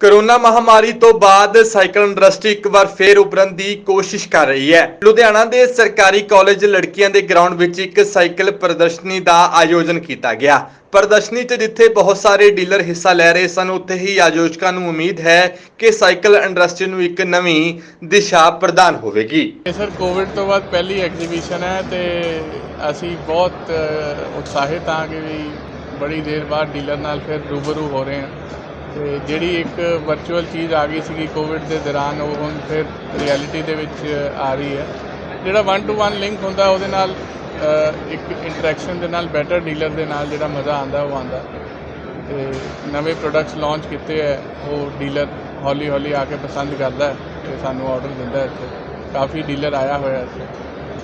Corona ਮਹਾਮਾਰੀ ਤੋਂ ਬਾਅਦ ਸਾਈਕਲ ਇੰਡਸਟਰੀ ਇੱਕ ਵਾਰ ਫੇਰ ਉਭਰਨ ਦੀ ਕੋਸ਼ਿਸ਼ ਕਰ ਰਹੀ ਹੈ। ਲੁਧਿਆਣਾ ਦੇ ਸਰਕਾਰੀ ਕਾਲਜ ਲੜਕੀਆਂ ਦੇ ਗਰਾਊਂਡ ਵਿੱਚ ਇੱਕ ਸਾਈਕਲ ਪ੍ਰਦਰਸ਼ਨੀ ਦਾ ਆਯੋਜਨ ਕੀਤਾ ਗਿਆ। ਪ੍ਰਦਰਸ਼ਨੀ 'ਚ ਜਿੱਥੇ ਬਹੁਤ ਸਾਰੇ ਡੀਲਰ ਹਿੱਸਾ ਲੈ ਰਹੇ ਸਨ, ਉੱਥੇ ਹੀ ਆਯੋਜਕਾਂ ਨੂੰ ਉਮੀਦ ਹੈ ਕਿ ਸਾਈਕਲ ਇੰਡਸਟਰੀ ਨੂੰ ਇੱਕ ਨਵੀਂ ਦਿਸ਼ਾ ਪ੍ਰਦਾਨ ਹੋਵੇਗੀ। ਇਹ ਸਰ ਕੋਵਿਡ ਤੋਂ ਬਾਅਦ ਪਹਿਲੀ ਐਗਜ਼ੀਬਿਸ਼ਨ ਹੈ ਤੇ ਅਸੀਂ ਬਹੁਤ ਉਤਸ਼ਾਹਿਤ ਹਾਂ ਕਿ ਵੀ ਬੜੀ ਦੇਰ ਬਾਅਦ ਡੀਲਰ ਨਾਲ ਫਿਰ ਰੂਬਰੂ ਹੋ ਰਹੇ ਹਾਂ। ਤੇ ਜਿਹੜੀ ਇੱਕ ਵਰਚੁਅਲ ਚੀਜ਼ ਆ ਗਈ ਸੀਗੀ ਕੋਵਿਡ ਦੇ ਦੌਰਾਨ, ਉਹ ਹੁਣ ਫਿਰ ਰਿਐਲਿਟੀ ਦੇ ਵਿੱਚ ਆ ਰਹੀ ਹੈ। ਜਿਹੜਾ 1 ਟੂ 1 ਲਿੰਕ ਹੁੰਦਾ, ਉਹਦੇ ਨਾਲ ਇੱਕ ਇੰਟਰੈਕਸ਼ਨ ਦੇ ਨਾਲ ਬੈਟਰ ਡੀਲਰ ਦੇ ਨਾਲ ਜਿਹੜਾ ਮਜ਼ਾ ਆਉਂਦਾ, ਉਹ ਆਉਂਦਾ। ਤੇ ਨਵੇਂ ਪ੍ਰੋਡਕਟਸ ਲਾਂਚ ਕੀਤੇ ਹੈ, ਉਹ ਡੀਲਰ ਹੌਲੀ ਹੌਲੀ ਆ ਕੇ ਪਸੰਦ ਕਰਦਾ ਹੈ ਤੇ ਸਾਨੂੰ ਆਰਡਰ ਦਿੰਦਾ ਹੈ ਇੱਥੇ। ਕਾਫੀ ਡੀਲਰ ਆਇਆ ਹੋਇਆ ਇੱਥੇ।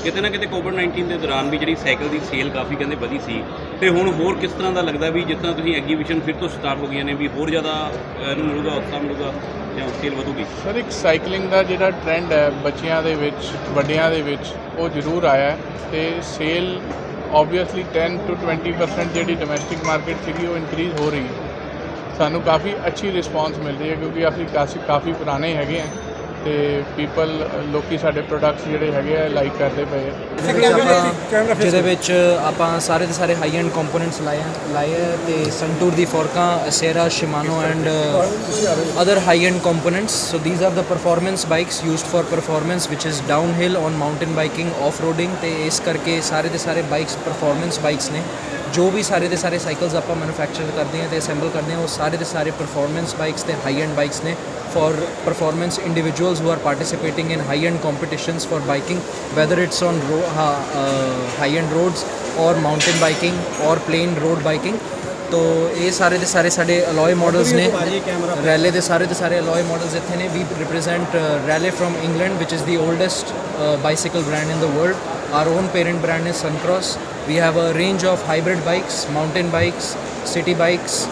ਕਿਤੇ ਨਾ ਕਿਤੇ ਕੋਵਿਡ-19 ਦੇ ਦੌਰਾਨ ਵੀ ਜਿਹੜੀ ਸਾਈਕਲ ਦੀ ਸੇਲ ਕਾਫੀ ਕਹਿੰਦੇ ਵਧੀ ਸੀ। ਤੇ ਹੁਣ ਹੋਰ ਕਿਸ ਤਰ੍ਹਾਂ ਦਾ ਲੱਗਦਾ ਵੀ ਜਿਸ ਤਰ੍ਹਾਂ ਤੁਸੀਂ ਐਗਜੀਬਿਸ਼ਨ ਫਿਰ ਤੋਂ ਸਟਾਰਟ ਹੋ ਗਈਆਂ ਨੇ ਵੀ ਹੋਰ ਜ਼ਿਆਦਾ ਅਹ, ਇਹਨੂੰ ਮਿਲੂਗਾ ਉਤਸ਼ਾਹ ਮਿਲੂਗਾ ਜਾਂ ਸੇਲ ਵਧੂਗੀ? ਸਰ ਇੱਕ ਸਾਈਕਲਿੰਗ ਦਾ ਜਿਹੜਾ ਟ੍ਰੈਂਡ ਹੈ ਬੱਚਿਆਂ ਦੇ ਵਿੱਚ ਵੱਡਿਆਂ ਦੇ ਵਿੱਚ ਉਹ ਜ਼ਰੂਰ ਆਇਆ ਹੈ ਤੇ ਸੇਲ ਆਬਵੀਅਸਲੀ 10 ਟੂ 20% ਜਿਹੜੀ ਡੋਮੈਸਟਿਕ ਮਾਰਕੀਟ ਸੀਗੀ ਉਹ ਇਨਕਰੀਜ਼ ਹੋ ਰਹੀ ਹੈ। ਸਾਨੂੰ ਕਾਫੀ ਅੱਛੀ ਰਿਸਪਾਂਸ ਮਿਲ ਰਹੀ ਹੈ ਕਿਉਂਕਿ ਅਸੀਂ ਕਾਫੀ ਕਾਫੀ ਪੁਰਾਣੇ ਹੈਗੇ ਆ ਤੇ ਪੀਪਲ ਲੋਕੀ ਸਾਡੇ ਪ੍ਰੋਡਕਟਸ ਜਿਹੜੇ ਹੈਗੇ ਆ ਲਾਈਕ ਕਰਦੇ ਪਏ ਆ ਜਿਹਦੇ ਵਿੱਚ ਆਪਾਂ ਵਿੱਚ ਸਾਰੇ ਦੇ ਸਾਰੇ ਹਾਈ ਐਂਡ ਕੰਪੋਨੈਂਟਸ ਲਾਏ ਆ ਲਾਏ ਆ ਤੇ ਸੰਟੂਰ ਦੀ ਫੋਰਕਾਂ Acera Shimano and other high end components so these are the performance bikes used for performance which is downhill on mountain biking off roading ਤੇ ਇਸ ਕਰਕੇ ਸਾਰੇ ਦੇ ਸਾਰੇ ਬਾਈਕਸ ਪਰਫਾਰਮੈਂਸ ਬਾਈਕਸ ਨੇ ਜੋ ਵੀ ਸਾਰੇ ਦੇ ਸਾਰੇ ਸਾਈਕਲਸ ਆਪਾਂ ਮੈਨੂਫੈਕਚਰ ਕਰਦੇ ਹਾਂ ਤੇ ਅਸੈਂਬਲ ਕਰਦੇ ਹਾਂ ਉਹ ਸਾਰੇ ਦੇ ਸਾਰੇ ਪਰਫਾਰਮੈਂਸ ਬਾਈਕਸ ਤੇ ਹਾਈ ਐਂਡ ਬਾਈਕਸ ਨੇ for performance individuals who are participating in high end competitions for biking whether it's on ro- uh, uh, high end roads or mountain biking or plain road biking ਤੋ ਇਹ ਸਾਰੇ ਦੇ ਸਾਰੇ ਸਾਡੇ alloy models ਨੇ ਰੈਲੇ ਦੇ ਸਾਰੇ ਦੇ ਸਾਰੇ ਅਲੋਏ ਮਾਡਲਸ ਇੱਥੇ ਨੇ ਵੀ represent Raleigh firm England which is the oldest bicycle brand in the world our own parent brand is suncross we have a range of hybrid bikes mountain bikes city bikes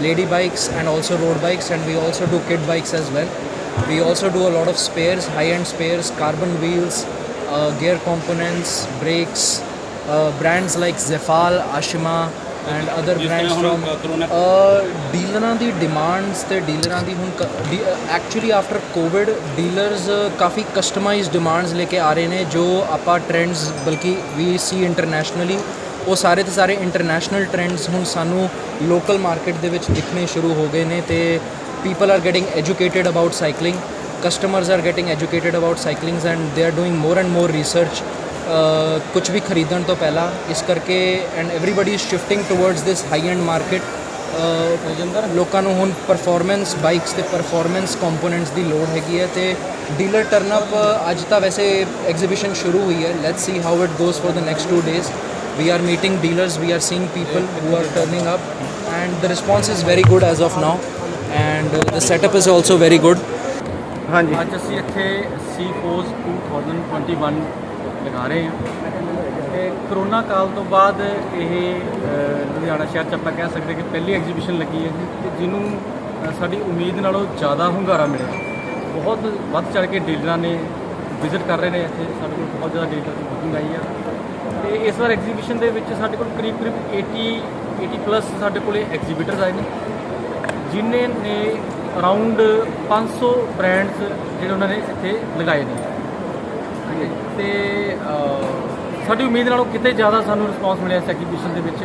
lady bikes and also road bikes and we also do kid bikes as well. We also do a lot of spares high end spares carbon wheels uh, gear components brakes uh, brands like zefal ashima and other ਜਿਸ brands ਤਰ੍ਹਾਂ from ਹੁਣ corona ਅ ਡੀਲਰਾਂ ਦੀ demands ਤੇ ਡੀਲਰਾਂ ਦੀ ਹੁਣ ਐਕਚੁਅਲੀ ਆਫਟਰ ਕੋਵਿਡ ਡੀਲਰਸ ਕਾਫੀ ਕਸਟਮਾਈਜ਼ਡ ਡਿਮਾਂਡਸ ਲੈ ਕੇ ਆ ਰਹੇ ਨੇ ਜੋ ਆਪਾਂ ਟ੍ਰੈਂਡਸ ਬਲਕਿ ਵੀ ਸੀ ਇੰਟਰਨੈਸ਼ਨਲੀ ਉਹ ਸਾਰੇ ਤੇ ਸਾਰੇ ਇੰਟਰਨੈਸ਼ਨਲ ਟ੍ਰੈਂਡਸ ਹੁਣ ਸਾਨੂੰ ਲੋਕਲ ਮਾਰਕੀਟ ਦੇ ਵਿੱਚ ਦਿਖਣੇ ਸ਼ੁਰੂ ਹੋ ਗਏ ਨੇ ਤੇ people are getting educated about cycling customers are getting educated about cyclings and they are doing more and more research ਕੁਝ ਵੀ ਖਰੀਦਣ ਤੋਂ ਪਹਿਲਾਂ ਇਸ ਕਰਕੇ and everybody is shifting towards this high end market Rajinder? ਲੋਕਾਂ ਨੂੰ ਹੁਣ ਪਰਫਾਰਮੈਂਸ ਬਾਈਕਸ ਤੇ ਪਰਫਾਰਮੈਂਸ ਕੰਪੋਨੈਂਟਸ ਦੀ ਲੋੜ ਹੈਗੀ ਹੈ ਤੇ ਡੀਲਰ ਟਰਨ ਅਪ ਅੱਜ ਤਾਂ ਵੈਸੇ ਐਗਜ਼ੀਬਿਸ਼ਨ ਸ਼ੁਰੂ ਹੋਈ ਹੈ। Let's see how it goes for the next 2 days we are meeting dealers we are seeing people who are turning up and the response is very good as of now and the setup is also very good. ਹਾਂਜੀ। ਅੱਜ ਅਸੀਂ ਇੱਥੇ C4 2021 ਲਗਾ ਰਹੇ ਹਾਂ। ਤੇ corona ਕਾਲ ਤੋਂ ਬਾਅਦ ਇਹ ਲੁਧਿਆਣਾ ਸ਼ਹਿਰ 'ਚ ਆਪਾਂ ਕਹਿ ਸਕਦੇ ਕਿ ਪਹਿਲੀ ਐਗਜ਼ੀਬਿਸ਼ਨ ਲੱਗੀ ਹੈ ਜੀ, ਤੇ ਜਿਹਨੂੰ ਸਾਡੀ ਉਮੀਦ ਨਾਲੋਂ ਜ਼ਿਆਦਾ ਹੁੰਗਾਰਾ ਮਿਲਿਆ। ਬਹੁਤ ਵੱਧ ਚੜ ਕੇ ਡੀਲਰਾਂ ਨੇ ਵਿਜ਼ਿਟ ਕਰ ਰਹੇ ਨੇ ਇੱਥੇ, ਸਾਡੇ ਕੋਲ ਬਹੁਤ ਜ਼ਿਆਦਾ ਡੀਲਰ ਦੀ ਬੁਕਿੰਗ ਆਈ ਆ। ਤੇ ਇਸ ਵਾਰ ਐਗਜ਼ੀਬਿਸ਼ਨ ਦੇ ਵਿੱਚ ਸਾਡੇ ਕੋਲ ਕਰੀਬ ਕਰੀਬ 80 80 ਪਲੱਸ ਸਾਡੇ ਕੋਲੇ ਐਗਜ਼ੀਬਿਟਰਸ ਆਏ ਨੇ, ਜਿਨ੍ਹਾਂ ਨੇ ਅਰਾਊਂਡ 500 ਬ੍ਰਾਂਡਸ ਜਿਹੜੇ ਉਹਨਾਂ ਨੇ ਇੱਥੇ ਲਗਾਏ ਨੇ। ਤੇ ਸਾਡੀ ਉਮੀਦ ਨਾਲੋਂ ਕਿਤੇ ਜ਼ਿਆਦਾ ਸਾਨੂੰ ਰਿਸਪਾਂਸ ਮਿਲਿਆ ਇਸ ਐਗਜ਼ੀਬਿਸ਼ਨ ਦੇ ਵਿੱਚ।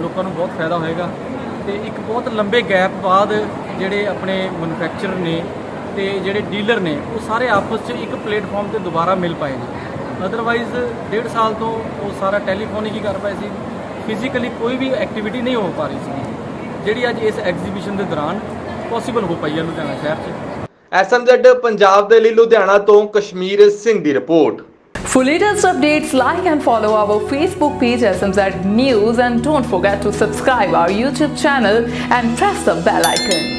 ਲੋਕਾਂ ਨੂੰ ਬਹੁਤ ਫਾਇਦਾ ਹੋਏਗਾ। ਤੇ ਇੱਕ ਬਹੁਤ ਲੰਬੇ ਗੈਪ ਬਾਅਦ ਜਿਹੜੇ ਆਪਣੇ ਮੈਨੂਫੈਕਚਰ ਨੇ ਤੇ ਜਿਹੜੇ ਡੀਲਰ ਨੇ, ਉਹ ਸਾਰੇ ਆਪਸ 'ਚ ਇੱਕ ਪਲੇਟਫਾਰਮ ਤੇ ਦੁਬਾਰਾ ਮਿਲ ਪਾਏ ਨੇ। ਅਦਰਵਾਈਜ਼ ਡੇਢ ਸਾਲ ਤੋਂ ਉਹ ਸਾਰਾ ਟੈਲੀਫੋਨਿਕ ਹੀ ਕਰ ਪਾਏ ਸੀ। ਫਿਜ਼ੀਕਲੀ ਕੋਈ ਵੀ ਐਕਟੀਵਿਟੀ ਨਹੀਂ ਹੋ ਪਾ ਰਹੀ ਸੀ। ਜਿਹੜੀ ਅੱਜ ਇਸ ਐਗਜ਼ੀਬਿਸ਼ਨ ਦੇ ਦੌਰਾਨ ਪੋਸੀਬਲ ਹੋ ਪਈ ਹੈ ਲੁਧਿਆਣਾ ਸ਼ਹਿਰ 'ਚ। ਐਸਐਮਜ਼ੈਡ ਪੰਜਾਬ ਦੇ ਲਈ ਲੁਧਿਆਣਾ ਤੋਂ ਕਸ਼ਮੀਰ ਸਿੰਘ ਦੀ report For latest updates, like and follow our Facebook page SMZ News and don't forget to subscribe our YouTube channel and press the bell icon.